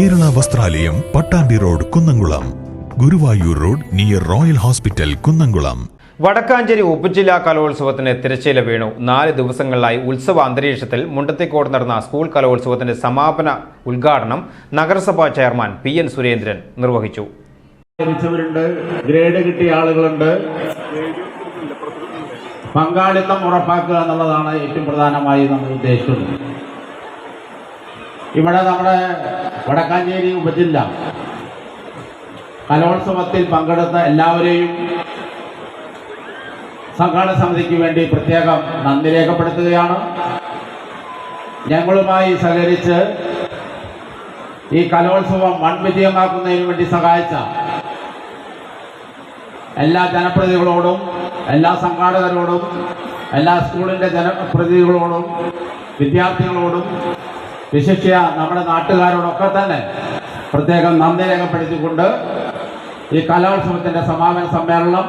Kalalayam Pattambi road Kunnamkulam. Guruvayur road near Royal Hospital Kunnamkulam. Vadakkanchery ഉപജില്ലാ കലോത്സവത്തിന് തിരശ്ശീല വീണു. നാല് ദിവസങ്ങളിലായി ഉത്സവ അന്തരീക്ഷത്തിൽ മുണ്ടത്തിക്കോട് നടന്ന സ്കൂൾ കലോത്സവത്തിന്റെ സമാപന ഉദ്ഘാടനം നഗരസഭാ ചെയർമാൻ പി എൻ സുരേന്ദ്രൻ നിർവഹിച്ചു. ഗ്രേഡ് കിട്ടിയ ആളുകളുണ്ട്. പങ്കാളിത്തം ഉറപ്പാക്കുക എന്നുള്ളതാണ് ഏറ്റവും പ്രധാനമായി നമ്മൾ ഉദ്ദേശിക്കുന്നത്. ഇവിടെ നമ്മുടെ വടക്കാഞ്ചേരി ഉപജില്ല. കലോത്സവത്തിൽ പങ്കെടുത്ത എല്ലാവരെയും സംഘാടന സമിതിക്ക് വേണ്ടി പ്രത്യേകം നന്ദി രേഖപ്പെടുത്തുകയാണ്. ഞങ്ങളുമായി സഹകരിച്ച് ഈ കലോത്സവം വൺ വിജയമാക്കുന്നതിന് വേണ്ടി സഹായിച്ച എല്ലാ ജനപ്രതിനിധികളോടും എല്ലാ സംഘാടകരോടും എല്ലാ സ്കൂളിന്റെ ജനപ്രതിനിധികളോടും വിദ്യാർത്ഥികളോടും വിശിഷ്യ നമ്മുടെ നാട്ടുകാരോടൊക്കെ തന്നെ പ്രത്യേകം നന്ദി രേഖപ്പെടുത്തിക്കൊണ്ട് ഈ കലോത്സവത്തിന്റെ സമാപന സമ്മേളനം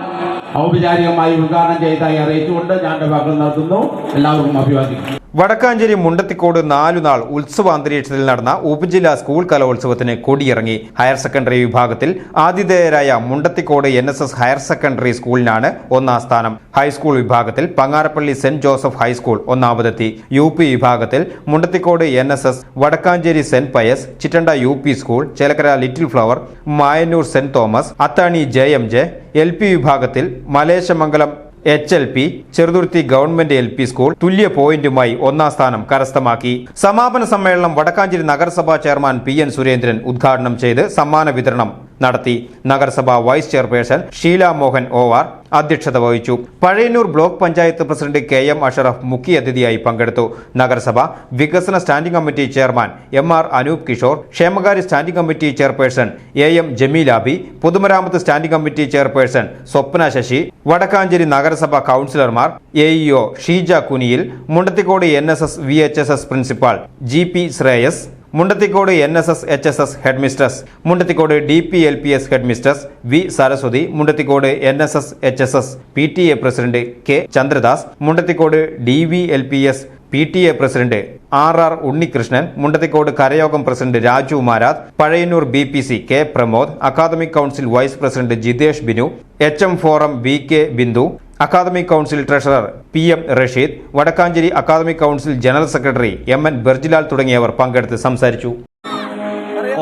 ഔപചാരികമായി ഉദ്ഘാടനം ചെയ്തതായി അറിയിച്ചുകൊണ്ട് ഞാൻ വാക്കുകൾ നടത്തുന്നു എല്ലാവർക്കും അഭിവാദിക്കുന്നു. വടക്കാഞ്ചേരി മുണ്ടത്തിക്കോട് നാലുനാൾ ഉത്സവ അന്തരീക്ഷത്തിൽ നടന്ന ഉപജില്ലാ സ്കൂൾ കലോത്സവത്തിന് കൊടിയിറങ്ങി ഹയർ സെക്കൻഡറി വിഭാഗത്തിൽ ആതിഥേയരായ Mundathikode N S S higher secondary സ്കൂളിനാണ് ഒന്നാം സ്ഥാനം. ഹൈസ്കൂൾ വിഭാഗത്തിൽ Pangarappilly saint Joseph high school ഒന്നാമതെത്തി. യു പി വിഭാഗത്തിൽ Mundathikode N S S Vadakkancherry saint Pius Chittanda U P school Chelakkara little flower Mayannur saint Thomas Athani J M J L P വിഭാഗത്തിൽ Maleshamangalam H L P Cheruthuruthy government L P school തുല്യ പോയിന്റുമായി ഒന്നാം സ്ഥാനം കരസ്ഥമാക്കി. സമാപന സമ്മേളനം വടക്കാഞ്ചേരി നഗരസഭാ chairman P N Surendran ഉദ്ഘാടനം ചെയ്ത് സമ്മാന വിതരണം നടത്തി നഗരസഭാ വൈസ് ചെയർപേഴ്സൺ ഷീല മോഹൻ ഓവാർ അധ്യക്ഷത വഹിച്ചു. Pazhayannur block panchayat president K M Ashraf മുഖ്യ അതിഥിയായി പങ്കെടുത്തു. നഗരസഭ വികസന standing committee chairman M R Anoop Kishore ക്ഷേമകാര്യ standing committee chairperson A M Jameelabi പൊതുമരാമത്ത് standing committee chairperson Swapna Sasi Vadakkanchery നഗരസഭ കൌൺസിലർമാർ A EO Sheeja Kuniyil Mundathikode N S S V H S S principal G P Sreyas Mundathikode N S S H S S head mistress Mundathikode D P L P S head mistress V Saraswathi. Mundathikode N S S H S S P T A president K Chandradas. Mundathikode D V L P S P T A president R R Unnikrishnan. Mundathikode Karayogam president Raju Marath. Pazhayannur B P C K Pramod. Academic council vice president Jithesh Binu. H M forum V K Bindu. Academic council treasurer P M Rasheed Vadakkanchery academic council general secretary M N Berjilal തുടങ്ങിയവർ പങ്കെടുത്ത് സംസാരിച്ചു.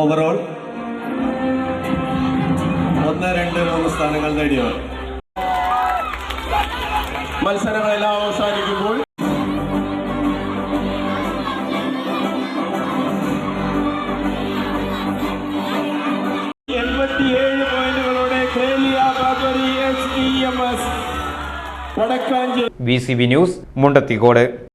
Overall ഒന്ന് രണ്ട് മൂന്ന് സ്ഥാനങ്ങൾ നേടിയവർ. മത്സരങ്ങളെല്ലാം അവസാനിക്കുമ്പോൾ എൺപത്തിയേഴ് പോയിന്റുകളോടെ കേലിയ Babri S E M S V C B news Mundathikode.